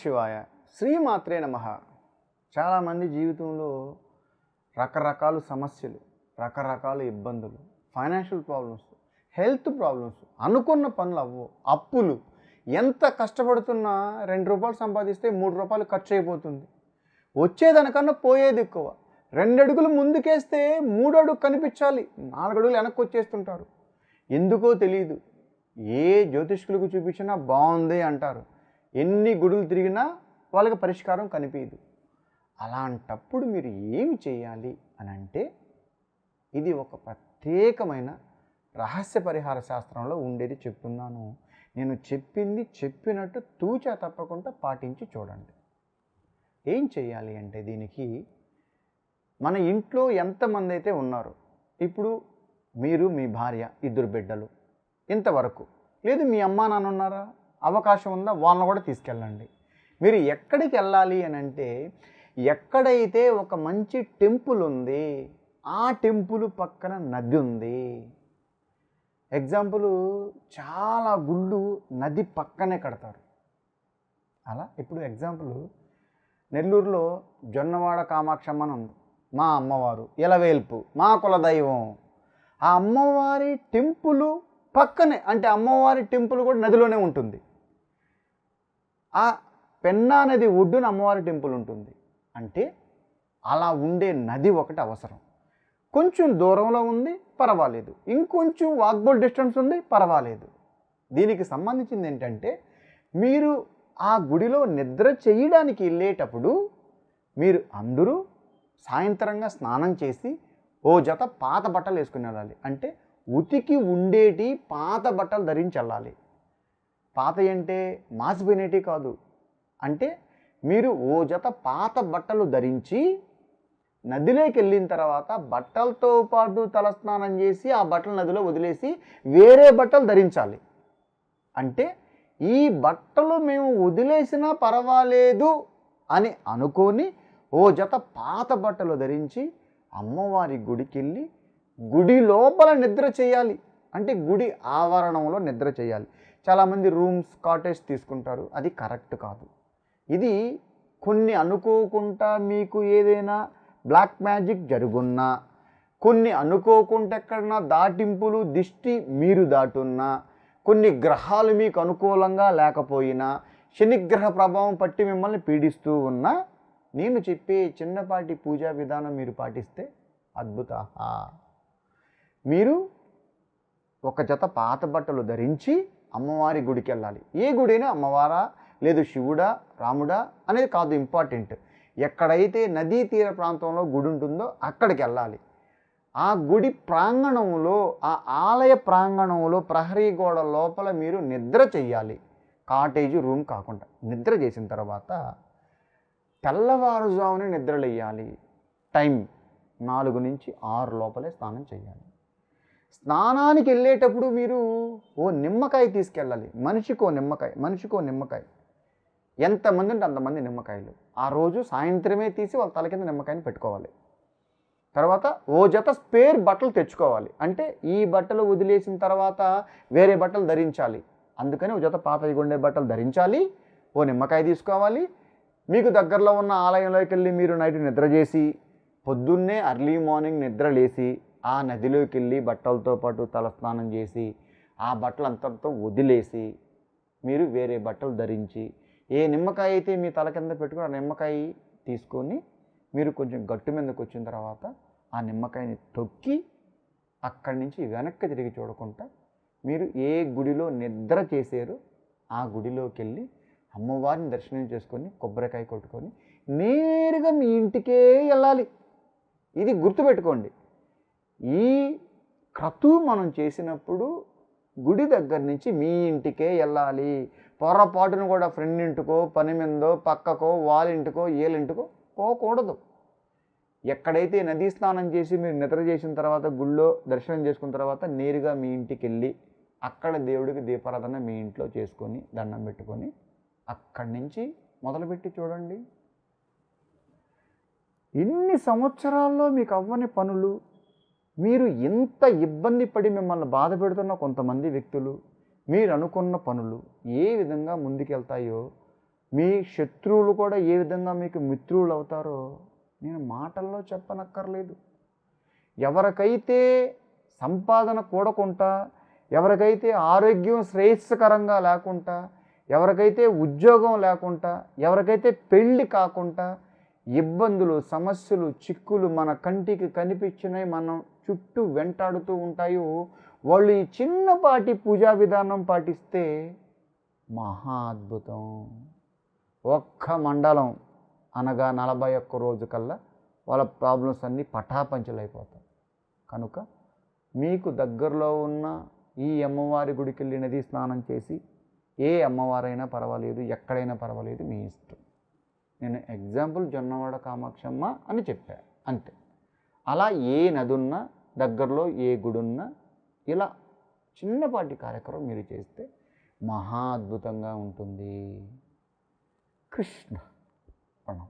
శివాయ శ్రీమాత్రే నమ. చాలామంది జీవితంలో రకరకాల సమస్యలు రకరకాల ఇబ్బందులు ఫైనాన్షియల్ ప్రాబ్లమ్స్ హెల్త్ ప్రాబ్లమ్స్ అనుకున్న పనులు అవ్వవు. అప్పులు. ఎంత కష్టపడుతున్నా రెండు రూపాయలు సంపాదిస్తే మూడు రూపాయలు ఖర్చు అయిపోతుంది వచ్చేదానికన్నా పోయేది ఎక్కువ. రెండు అడుగులు ముందుకేస్తే మూడు అడుగు కనిపించాలి. నాలుగు అడుగులు వెనక్కి వచ్చేస్తుంటారు ఎందుకో తెలియదు ఏ జ్యోతిష్కులకు చూపించినా బాగుంది అంటారు. ఎన్ని గుడులు తిరిగినా వాళ్ళకి పరిష్కారం కనిపించదు. అలాంటప్పుడు మీరు ఏమి చేయాలి అని అంటే ఇది ఒక ప్రత్యేకమైన రహస్య పరిహార శాస్త్రంలో ఉండేది చెప్తున్నాను. నేను చెప్పింది చెప్పినట్టు తూచా తప్పకుండా పాటించి చూడండి. ఏం చేయాలి అంటే దీనికి మన ఇంట్లో ఎంతమంది అయితే ఉన్నారు ఇప్పుడు మీరు మీ భార్య ఇద్దరు బిడ్డలు ఇంతవరకు. లేదు మీ అమ్మా నాన్న ఉన్నారా? అవకాశం ఉందా? వాళ్ళని కూడా తీసుకెళ్ళండి. మీరు ఎక్కడికి వెళ్ళాలి అని అంటే ఎక్కడైతే ఒక మంచి టెంపుల్ ఉంది ఆ టెంపుల్ పక్కన నది ఉంది. ఎగ్జాంపుల్ చాలా గుళ్ళు నది పక్కనే కడతారు. అలా? ఇప్పుడు ఎగ్జాంపుల్ నెల్లూరులో జొన్నవాడ కామాక్షమ్మ అని ఉంది. మా అమ్మవారు ఇలవేల్పు మా కులదైవం ఆ అమ్మవారి టెంపుల్ పక్కనే అంటే అమ్మవారి టెంపుల్ కూడా నదిలోనే ఉంటుంది. ఆ పెన్నా నది ఒడ్డున అమ్మవారి టెంపుల్ ఉంటుంది. అంటే అలా ఉండే నది ఒకటి అవసరం. కొంచెం దూరంలో ఉంది పర్వాలేదు. ఇంకొంచెం వాక్బుల్ డిస్టెన్స్ ఉంది పర్వాలేదు. దీనికి సంబంధించింది ఏంటంటే మీరు ఆ గుడిలో నిద్ర చేయడానికి వెళ్ళేటప్పుడు మీరు అందరూ సాయంత్రంగా స్నానం చేసి ఓ జత పాత బట్టలు వేసుకుని వెళ్ళాలి. అంటే ఉతికి ఉండేటి పాత బట్టలు ధరించి వెళ్ళాలి. పాత అంటే మాసిపోయినటి కాదు. అంటే మీరు ఓ జత పాత బట్టలు ధరించి నదిలోకి వెళ్ళిన తర్వాత బట్టలతో పాటు తలస్నానం చేసి ఆ బట్టలు నదిలో వదిలేసి వేరే బట్టలు ధరించాలి. అంటే ఈ బట్టలు మేము వదిలేసినా పర్వాలేదు అని అనుకొని ఓ జత పాత బట్టలు ధరించి అమ్మవారి గుడికి వెళ్ళి గుడి లోపల నిద్ర చేయాలి. అంటే గుడి ఆవరణంలో నిద్ర చేయాలి. చాలామంది రూమ్స్ కాటేజ్ తీసుకుంటారు. అది కరెక్ట్ కాదు. ఇది కొన్ని అనుకోకుండా మీకు ఏదైనా బ్లాక్ మ్యాజిక్ జరుగున్నా కొన్ని అనుకోకుండా ఎక్కడన్నా దాటింపులు దిష్టి మీరు దాటున్నా కొన్ని గ్రహాలు మీకు అనుకూలంగా లేకపోయినా శనిగ్రహ ప్రభావం పట్టి మిమ్మల్ని పీడిస్తూ ఉన్నా నేను చెప్పే చిన్నపాటి పూజా విధానం మీరు పాటిస్తే అద్భుత. మీరు ఒక జత పాత బట్టలు ధరించి అమ్మవారి గుడికి వెళ్ళాలి. ఏ గుడైనా అమ్మవారా? లేదు శివుడా? రాముడా? అనేది కాదు ఇంపార్టెంట్ ఎక్కడైతే నదీ తీర ప్రాంతంలో గుడి ఉంటుందో అక్కడికి వెళ్ళాలి. ఆ గుడి ప్రాంగణంలో ఆ ఆలయ ప్రాంగణంలో ప్రహరీ గోడ లోపల మీరు నిద్ర చేయాలి కాటేజ్ రూమ్ కాకుండా. నిద్ర చేసిన తర్వాత తెల్లవారుజామున నిద్రలేయాలి. టైం నాలుగు నుంచి ఆరు లోపలే స్నానం చేయాలి స్నానానికి వెళ్ళేటప్పుడు మీరు ఓ నిమ్మకాయ తీసుకెళ్ళాలి. మనిషికో నిమ్మకాయ మనిషికో నిమ్మకాయ. ఎంతమంది ఉంటే అంతమంది నిమ్మకాయలు. ఆ రోజు సాయంత్రమే తీసి వాళ్ళ తల కింద నిమ్మకాయని పెట్టుకోవాలి. తర్వాత ఓ జత స్పేర్ బట్టలు తెచ్చుకోవాలి. అంటే ఈ బట్టలు వదిలేసిన తర్వాత వేరే బట్టలు ధరించాలి. అందుకని ఓ జత పాతవి ఉండే బట్టలు ధరించాలి. ఓ నిమ్మకాయ తీసుకోవాలి. మీకు దగ్గరలో ఉన్న ఆలయంలోకి వెళ్ళి మీరు నైట్ నిద్ర చేసి పొద్దున్నే అర్లీ మార్నింగ్ నిద్ర లేసి ఆ నదిలోకి వెళ్ళి బట్టలతో పాటు తలస్నానం చేసి ఆ బట్టలు అంతటితో వదిలేసి మీరు వేరే బట్టలు ధరించి ఏ నిమ్మకాయ అయితే మీ తల కింద పెట్టుకుని ఆ నిమ్మకాయ తీసుకొని మీరు కొంచెం గట్టు మీదకి వచ్చిన తర్వాత ఆ నిమ్మకాయని తొక్కి అక్కడి నుంచి వెనక్కి తిరిగి చూడకుండా మీరు ఏ గుడిలో నిద్ర చేశారో ఆ గుడిలోకి వెళ్ళి అమ్మవారిని దర్శనం చేసుకొని కొబ్బరికాయ కొట్టుకొని నేరుగా మీ ఇంటికే వెళ్ళాలి. ఇది గుర్తుపెట్టుకోండి. ఈ క్రతువు మనం చేసినప్పుడు గుడి దగ్గర నుంచి మీ ఇంటికే వెళ్ళాలి. పొరపాటును కూడా ఫ్రెండ్ ఇంటికో పని మీదో పక్కకో వాళ్ళింటికో ఏలింటికో పోకూడదు. ఎక్కడైతే నదీ స్నానం చేసి మీరు నిద్ర చేసిన తర్వాత గుళ్ళో దర్శనం చేసుకున్న తర్వాత నేరుగా మీ ఇంటికి వెళ్ళి అక్కడ దేవుడికి దీపారాధన మీ ఇంట్లో చేసుకొని దండం పెట్టుకొని అక్కడి నుంచి మొదలుపెట్టి చూడండి. ఇన్ని సంవత్సరాల్లో మీకు అవ్వని పనులు మీరు ఎంత ఇబ్బంది పడి మిమ్మల్ని బాధ పెడుతున్న కొంతమంది వ్యక్తులు మీరు అనుకున్న పనులు ఏ విధంగా ముందుకెళ్తాయో మీ శత్రువులు కూడా ఏ విధంగా మీకు మిత్రువులు అవుతారో నేను మాటల్లో చెప్పనక్కర్లేదు. ఎవరికైతే సంపాదన కూడకుండా ఎవరికైతే ఆరోగ్యం శ్రేయస్కరంగా లేకుండా ఎవరికైతే ఉద్యోగం లేకుండా ఎవరికైతే పెళ్ళి కాకుండా ఇబ్బందులు సమస్యలు చిక్కులు మన కంటికి కనిపించినవి మనం చుట్టూ వెంటాడుతూ ఉంటాయో వాళ్ళు ఈ చిన్నపాటి పూజా విధానం పాటిస్తే మహా అద్భుతం. ఒక్క మండలం అనగా నలభై ఒక్క రోజు కల్లా వాళ్ళ ప్రాబ్లమ్స్ అన్నీ పటాపంచలైపోతాయి. కనుక మీకు దగ్గరలో ఉన్న ఈ అమ్మవారి గుడికి వెళ్ళి నది స్నానం చేసి ఏ అమ్మవారైనా పర్వాలేదు ఎక్కడైనా పర్వాలేదు మీ ఇష్టం. నేను ఎగ్జాంపుల్ జొన్నవాడ కామాక్షమ్మ అని చెప్పాను అంతే. అలా ఏ నది ఉన్నా దగ్గరలో ఏ గుడి ఉన్నా ఇలా చిన్నపాటి కార్యక్రమం మీరు చేస్తే మహా అద్భుతంగా ఉంటుంది. కృష్ణ ప్రణం